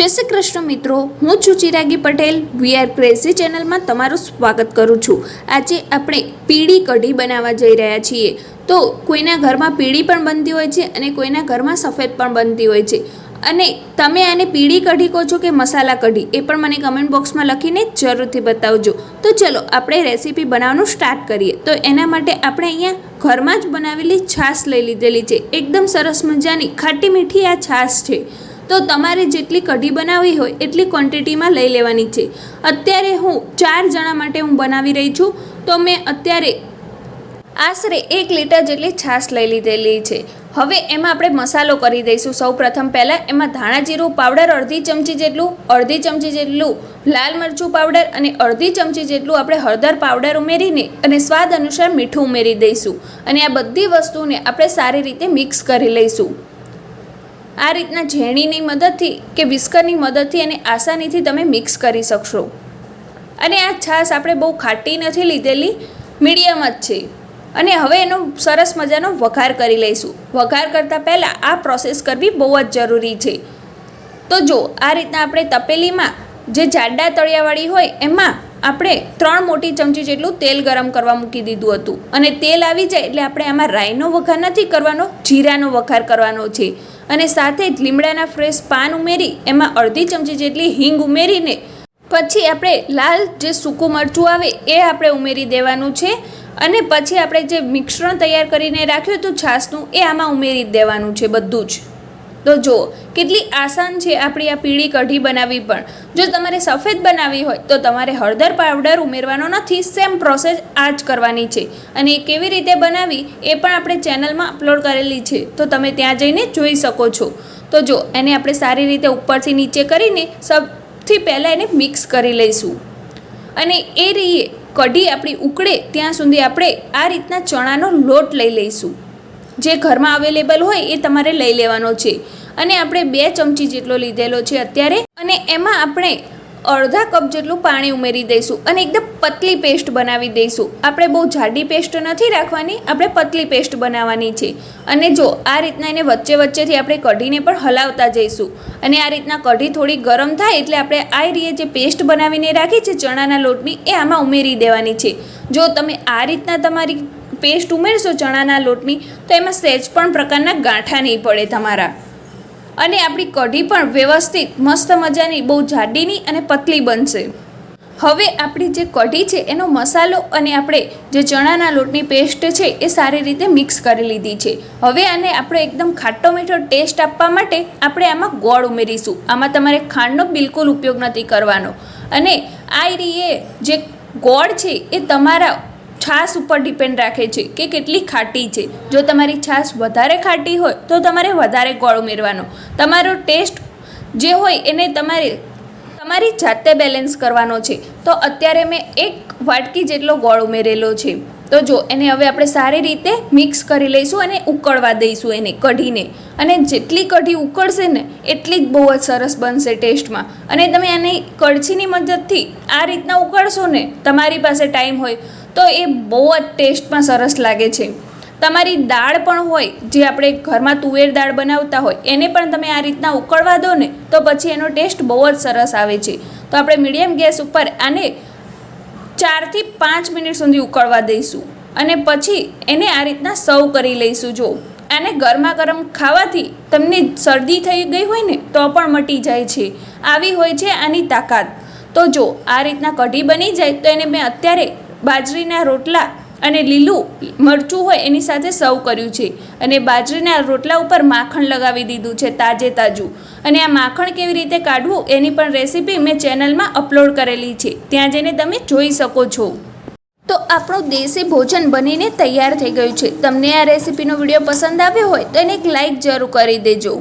જય શ્રી કૃષ્ણ મિત્રો, હું છું Chiragi Patel, we are crazy ચેનલમાં તમારું સ્વાગત કરું છું. આજે આપણે પીળી કઢી બનાવવા જઈ રહ્યા છીએ. તો કોઈના ઘરમાં પીળી પણ બનતી હોય છે અને કોઈના ઘરમાં સફેદ પણ બનતી હોય છે. અને તમે આને પીળી કઢી કહો છો કે મસાલા કઢી, એ પણ મને કમેન્ટ બોક્સમાં લખીને જરૂરથી બતાવજો. તો ચલો, આપણે રેસીપી બનાવવાનું સ્ટાર્ટ કરીએ. તો એના માટે આપણે અહીંયા ઘરમાં જ બનાવેલી છાશ લઈ લીધેલી છે. એકદમ સરસ મજાની, ખાટી મીઠી આ છાશ છે. તો તમારે જેટલી કઢી બનાવવી હોય એટલી ક્વોન્ટિટીમાં લઈ લેવાની છે. અત્યારે હું ચાર જણા માટે હું બનાવી રહી છું, તો મેં અત્યારે આશરે એક લીટર જેટલી છાશ લઈ લીધેલી છે. હવે એમાં આપણે મસાલો કરી દઈશું. સૌ પ્રથમ પહેલાં એમાં ધાણા જીરું પાવડર અડધી ચમચી જેટલું, અડધી ચમચી જેટલું લાલ મરચું પાવડર અને અડધી ચમચી જેટલું આપણે હળદર પાવડર ઉમેરીને અને સ્વાદ અનુસાર મીઠું ઉમેરી દઈશું. અને આ બધી વસ્તુને આપણે સારી રીતે મિક્સ કરી લઈશું. આ રીતના ઝેણીની મદદથી કે વિસ્કરની મદદથી એને આસાનીથી તમે મિક્સ કરી શકશો. અને આ છાશ આપણે બહુ ખાટી નથી લીધેલી, મીડિયમ જ છે. અને હવે એનો સરસ મજાનો વઘાર કરી લઈશું. વઘાર કરતાં પહેલાં આ પ્રોસેસ કરવી બહુ જ જરૂરી છે. તો જો, આ રીતના આપણે તપેલીમાં જે જાડા તળિયાવાળી હોય, એમાં આપણે ત્રણ મોટી ચમચી જેટલું તેલ ગરમ કરવા મૂકી દીધું હતું. અને તેલ આવી જાય એટલે આપણે આમાં રાઈનો વઘાર નથી કરવાનો, જીરાનો વઘાર કરવાનો છે. અને સાથે જ લીમડાના ફ્રેશ પાન ઉમેરી, એમાં અડધી ચમચી જેટલી હિંગ ઉમેરીને, પછી આપણે લાલ જે સૂકું મરચું આવે એ આપણે ઉમેરી દેવાનું છે. અને પછી આપણે જે મિશ્રણ તૈયાર કરીને રાખ્યું હતું છાશનું, એ આમાં ઉમેરી દેવાનું છે બધું જ. તો જુઓ, કેટલી આસાન છે આપણી આ પીળી કઢી બનાવવી પણ. જો તમારે સફેદ બનાવવી હોય, તો તમારે હળદર પાવડર ઉમેરવાનો નથી સેમ પ્રોસેસ આ જ કરવાની છે. અને કેવી રીતે બનાવી, એ પણ આપણે ચેનલમાં અપલોડ કરેલી છે. તો તમે ત્યાં જઈને જોઈ શકો છો. તો જો એને આપણે સારી રીતે ઉપરથી નીચે કરીને સૌથી પહેલાં એને મિક્સ કરી લઈશું. અને એ રીતે કઢી આપણી ઉકળે, ત્યાં સુધી આપણે આ રીતના ચણાનો લોટ લઈ લઈશું. જે ઘરમાં અવેલેબલ હોય એ તમારે લઈ લેવાનો છે. અને આપણે બે ચમચી જેટલો લીધેલો છે અત્યારે. અને એમાં આપણે અડધા કપ જેટલું પાણી ઉમેરી દઈશું અને એકદમ પતલી પેસ્ટ બનાવી દઈશું. આપણે બહુ જાડી પેસ્ટ નથી રાખવાની, આપણે પતલી પેસ્ટ બનાવવાની છે. અને જો આ રીતના એને વચ્ચે વચ્ચેથી આપણે કઢીને પણ હલાવતા જઈશું. અને આ રીતના કઢી થોડી ગરમ થાય એટલે આપણે આ રીએ જે પેસ્ટ બનાવીને રાખી છે ચણાના લોટની, એ આમાં ઉમેરી દેવાની છે. જો તમે આ રીતના તમારી પેસ્ટ ઉમેરશો ચણાના લોટની, તો એમાં સહેજ પણ પ્રકારના ગાંઠા નહીં પડે તમારા. અને આપણી કઢી પણ વ્યવસ્થિત, મસ્ત મજાની, બહુ જાડીની અને પતલી બનશે. હવે આપણી જે કઢી છે, એનો મસાલો અને આપણે જે ચણાના લોટની પેસ્ટ છે, એ સારી રીતે મિક્સ કરી લીધી છે. હવે આને આપણે એકદમ ખાટો મીઠો ટેસ્ટ આપવા માટે આપણે આમાં ગોળ ઉમેરીશું. આમાં તમારે ખાંડનો બિલકુલ ઉપયોગ નથી કરવાનો. અને આ રીએ જે ગોળ છે, એ તમારા છાશ ઉપર ડિપેન્ડ રાખે છે કે કેટલી ખાટી છે. જો તમારી છાશ વધારે ખાટી હોય, તો તમારે વધારે ગોળ ઉમેરવાનો. તમારો ટેસ્ટ જે હોય એને તમારે, તમારી જાતે બેલેન્સ કરવાનો છે. તો અત્યારે મેં એક વાટકી જેટલો ગોળ ઉમેરેલો છે. તો જો, એને હવે આપણે સારી રીતે મિક્સ કરી લઈશું અને ઉકળવા દઈશું એને કઢીને. અને જેટલી કઢી ઉકળશે ને, એટલી જ બહુ જ સરસ બનશે ટેસ્ટમાં. અને તમે આને કળછીની મદદથી આ રીતના ઉકળશો ને, તમારી પાસે ટાઈમ હોય તો એ બહુ જ ટેસ્ટમાં સરસ લાગે છે. તમારી દાળ પણ હોય, જે આપણે ઘરમાં તુવેર દાળ બનાવતા હોય, એને પણ તમે આ રીતના ઉકળવા દો ને, તો પછી એનો ટેસ્ટ બહુ જ સરસ આવે છે. તો આપણે મીડિયમ ગેસ ઉપર આને ચારથી પાંચ મિનિટ સુધી ઉકળવા દઈશું. અને પછી એને આ રીતના સર્વ કરી લઈશું. જો આને ગરમા ગરમ ખાવાથી તમને શરદી થઈ ગઈ હોય ને, તો પણ મટી જાય છે. આવી હોય છે આની તાકાત. તો જો આ રીતના કઢી બની જાય, તો એને મેં અત્યારે બાજરીના રોટલા અને લીલું મરચું હોય એની સાથે સર્વ કર્યું છે. અને બાજરીના રોટલા ઉપર માખણ લગાવી દીધું છે તાજે તાજું. અને આ માખણ કેવી રીતે કાઢવું એની પણ રેસીપી મેં ચેનલમાં અપલોડ કરેલી છે. ત્યાં જઈને તમે જોઈ શકો છો. તો આપણું દેશી ભોજન બનીને તૈયાર થઈ ગયું છે. તમને આ રેસીપીનો વીડિયો પસંદ આવ્યો હોય તો એને એક લાઈક જરૂર કરી દેજો.